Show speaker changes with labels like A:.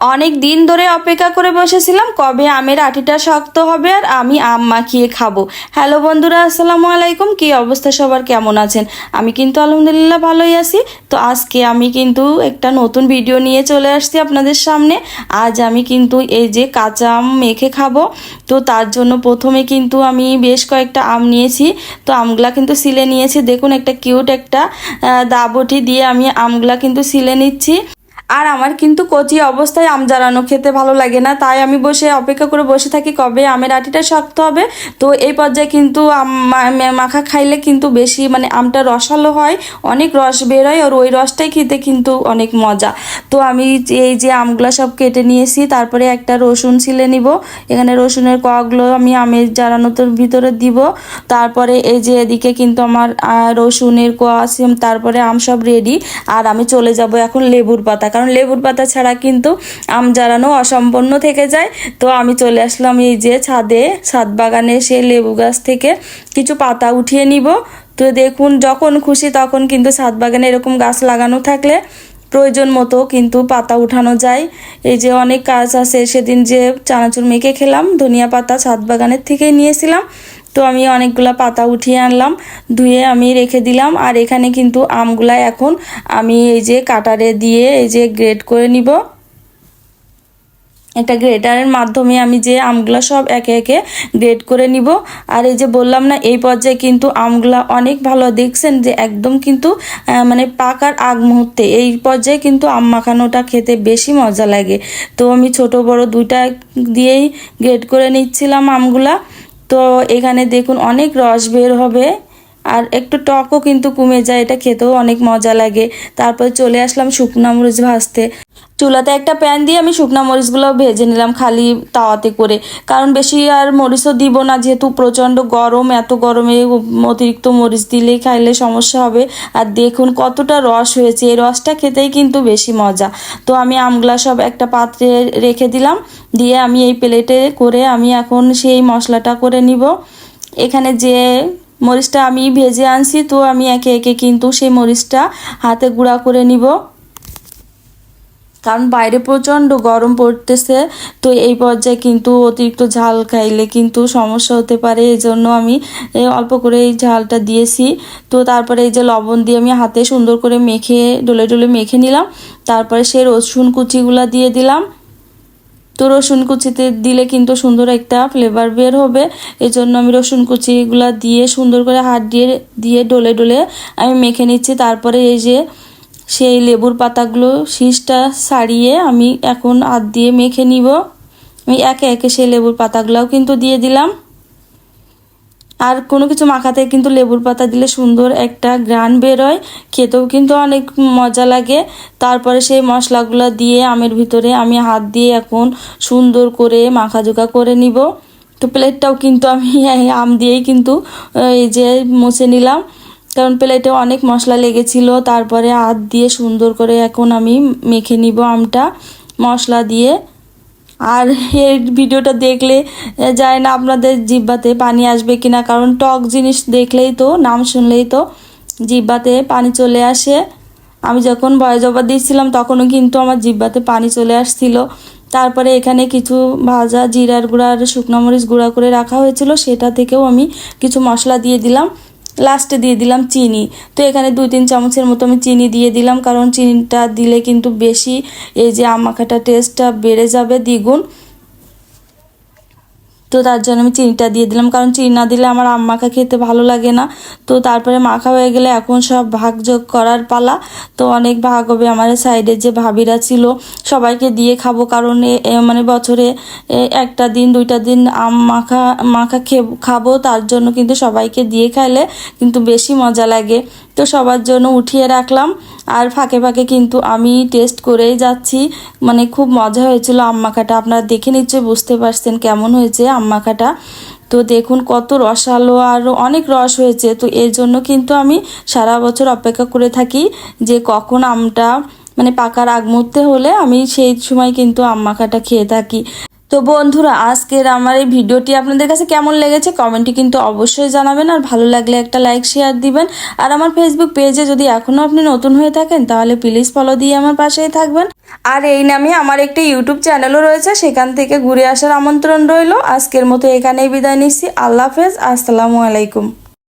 A: অনেক দিন ধরে অপেক্ষা করে বসেছিলাম, কবে আমের আটিটা শক্ত হবে আর আমি আম মাখিয়ে খাব। হ্যালো বন্ধুরা, আসসালামু আলাইকুম। কি অবস্থা? সবার কেমন আছেন? আমি কিন্তু আলহামদুলিল্লাহ ভালোই আছি। তো আজকে আমি কিন্তু একটা নতুন ভিডিও নিয়ে চলে আসছি আপনাদের সামনে। আজ আমি কিন্তু এই যে কাঁচা আম মেখে খাব। তো তার জন্য প্রথমে কিন্তু আমি বেশ কয়েকটা আম নিয়েছি। তো আমগুলা কিন্তু সিলে নিয়েছি। দেখুন, একটা কিউট একটা দাবটি দিয়ে আমি আমগুলা কিন্তু সিলে নিচ্ছি। আর আমার কিন্তু কচি অবস্থায় আম জ্বালানো খেতে ভালো লাগে না, তাই আমি বসে অপেক্ষা করে বসে থাকি কবে আমের আটিটা শক্ত হবে। তো এই পর্যায়ে কিন্তু মাখা খাইলে কিন্তু বেশি মানে আমটা রসালো হয়, অনেক রস বেরোয় আর ওই রসটাই খেতে কিন্তু অনেক মজা। তো আমি এই যে আমগুলো সব কেটে নিয়েছি, তারপরে একটা রসুন ছিলে নিব, এখানে রসুনের কগুলো আমি আমের জ্বালানোর ভিতরে দিব। তারপরে এই যে এদিকে কিন্তু আমার রসুনের কোয়া তারপরে আম সব রেডি আর আমি চলে যাব এখন লেবুর পাতা কারণ লেবুর পাতা ছাড়া কিন্তু আম জ্বালানো অসম্পন্ন থেকে যায়। তো আমি চলে আসলাম এই যে ছাদে, ছাদ বাগানে সেই লেবু গাছ থেকে কিছু পাতা উঠিয়ে নিব। তো দেখুন, যখন খুশি তখন কিন্তু ছাদ বাগানে এরকম গাছ লাগানো থাকলে প্রয়োজন মতো কিন্তু পাতা উঠানো যায়। এই যে অনেক কাজ আছে, সেদিন যে চানাচুর মেখে খেলাম, ধনিয়া পাতা ছাদ বাগানের থেকেই নিয়েছিলাম। তো আমি অনেকগুলা পাতা উঠিয়ে আনলাম, ধুয়ে আমি রেখে দিলাম। আর এখানে কিন্তু আমগুলা এখন আমি এই যে কাটারে দিয়ে এই যে গ্রেড করে নিব। একটা গ্রেটারের মাধ্যমে আমি যে আমগুলা সব একে একে গ্রেড করে নিব। আর এই যে বললাম না, এই পর্যায়ে কিন্তু আমগুলা অনেক ভালো। দেখছেন যে একদম কিন্তু মানে পাকার আগ মুহূর্তে এই পর্যায়ে কিন্তু আম মাখানোটা খেতে বেশি মজা লাগে। তো আমি ছোট বড় দুইটা দিয়েই গ্রেড করে নিচ্ছিলাম আমগুলা। তো এখানে দেখুন অনেক রস বের হবে। আর একটু টকও কিন্তু কমে যায়, এটা খেতেও অনেক মজা লাগে। তারপর চলে আসলাম শুকনা মরিচ ভাজতে। চুলাতে একটা প্যান দিয়ে আমি শুকনা মরিচগুলো ভেজে নিলাম খালি তাওয়াতে করে। কারণ বেশি আর মরিচও দিব না, যেহেতু প্রচণ্ড গরম, এত গরমে অতিরিক্ত মরিচ দিলেই খাইলে সমস্যা হবে। আর দেখুন কতটা রস হয়েছে, এই রসটা খেতেই কিন্তু বেশি মজা। তো আমি আমগুলা সব একটা পাত্রে রেখে দিলাম, দিয়ে আমি এই প্লেটে করে আমি এখন সেই মশলাটা করে নিব। এখানে যে মরিচটা আমি ভেজে আনছি, তো আমি একে একে কিন্তু সেই মরিচটা হাতে গুঁড়া করে নিব। কারণ বাইরে প্রচণ্ড গরম পড়তেছে, তো এই পর্যায়ে কিন্তু অতিরিক্ত ঝাল খাইলে কিন্তু সমস্যা হতে পারে। এই জন্য আমি অল্প করে এই ঝালটা দিয়েছি। তো তারপরে এই যে লবণ দিয়ে আমি হাতে সুন্দর করে মেখে, ডলে ডলে মেখে নিলাম। তারপরে সেই রসুন কুচিগুলা দিয়ে দিলাম। তো রসুন কুচিতে দিলে কিন্তু সুন্দর একটা ফ্লেভার বের হবে। এই জন্য আমি রসুন কুচিগুলা দিয়ে সুন্দর করে হাত দিয়ে দিয়ে ডলে ডলে আমি মেখে নিচ্ছি। তারপরে এই যে সেই লেবুর পাতাগুলো শীষটা সারিয়ে আমি এখন হাত দিয়ে মেখে নিব। আমি একে একে সেই লেবুর পাতাগুলোও কিন্তু দিয়ে দিলাম। আর কোনো কিছু মাখাতে কিন্তু লেবুর পাতা দিলে সুন্দর একটা গ্রান বেরোয়। খেতেও কিন্তু অনেক মজা লাগে। তারপরে সেই মশলাগুলো দিয়ে আমের ভিতরে আমি হাত দিয়ে এখন সুন্দর করে মাখাজোকা করে নিব। তো প্লেটটাও কিন্তু আমি আম দিয়েই কিন্তু এই যে মুছে নিলাম। কারণ প্লেটে অনেক মশলা লেগেছিল। তারপরে হাত দিয়ে সুন্দর করে এখন আমি মেখে নিব আমটা। মশলা দিয়ে আর এই ভিডিওটা দেখলে যায় না আপনাদের জিব্বাতে পানি আসবে কিনা, কারণ টক জিনিস দেখলেই তো, নাম শুনলেই তো জিব্বাতে পানি চলে আসে। আমি যখন ভয় জবা দিচ্ছিলাম, তখনও কিন্তু আমার জিব্বাতে পানি চলে আসছিল। তারপরে এখানে কিছু ভাজা জিরার গুঁড়া আর শুকনো মরিচ গুঁড়া করে রাখা হয়েছিল, সেটা থেকেও আমি কিছু মশলা দিয়ে দিলাম। লাস্টে দিয়ে দিলাম চিনি। তো এখানে দুই তিন চামচের মতো আমি চিনি দিয়ে দিলাম, কারণ চিনিটা দিলে কিন্তু বেশি এই যে আমাখাটা টেস্টটা বেড়ে যাবে দ্বিগুণ। তো তার জন্য আমি চিনিটা দিয়ে দিলাম। কারণ চিনি না দিলে আমার আম মাখা খেতে ভালো লাগে না। তো তারপরে মাখা হয়ে গেলে এখন সব ভাগ যোগ করার পালা। তো অনেক ভাগ হবে আমার সাইডে যে ভাবিরা ছিল, সবাইকে দিয়ে খাব। কারণ মানে বছরে একটা দিন, দুইটা দিন আম মাখা মাখা খাব। তার জন্য কিন্তু সবাইকে দিয়ে খাইলে কিন্তু বেশি মজা লাগে। তো সবার জন্য উঠিয়ে রাখলাম। আর ফাঁকে ফাঁকে কিন্তু আমি টেস্ট করেই যাচ্ছি। মানে খুব মজা হয়েছিল আম মাখাটা আপনারা দেখে নিশ্চয়ই বুঝতে পারছেন কেমন হয়েছে আম মাখাটা তো দেখুন কত রসালো আর অনেক রস হয়েছে। তো এর জন্য কিন্তু আমি সারা বছর অপেক্ষা করে থাকি যে কখন আমটা মানে পাকার আগ মুহূর্তে হলে আমি সেই সময় কিন্তু আম মাখাটা খেয়ে থাকি। তো বন্ধুরা, আজকের আমার এই ভিডিওটি আপনাদের কাছে কেমন লেগেছে কমেন্টে কিন্তু অবশ্যই জানাবেন আর ভালো লাগলে একটা লাইক শেয়ার দিবেন। আর আমার ফেসবুক পেজে যদি এখনও আপনি নতুন হয়ে থাকেন, তাহলে প্লিজ ফলো দিয়ে আমার পাশেই থাকবেন। আর এই নামে আমার একটি ইউটিউব চ্যানেলও রয়েছে, সেখান থেকে ঘুরে আসার আমন্ত্রণ রইল। আজকের মতো এখানেই বিদায় নিচ্ছি। আল্লাহ হাফেজ, আসসালামু আলাইকুম।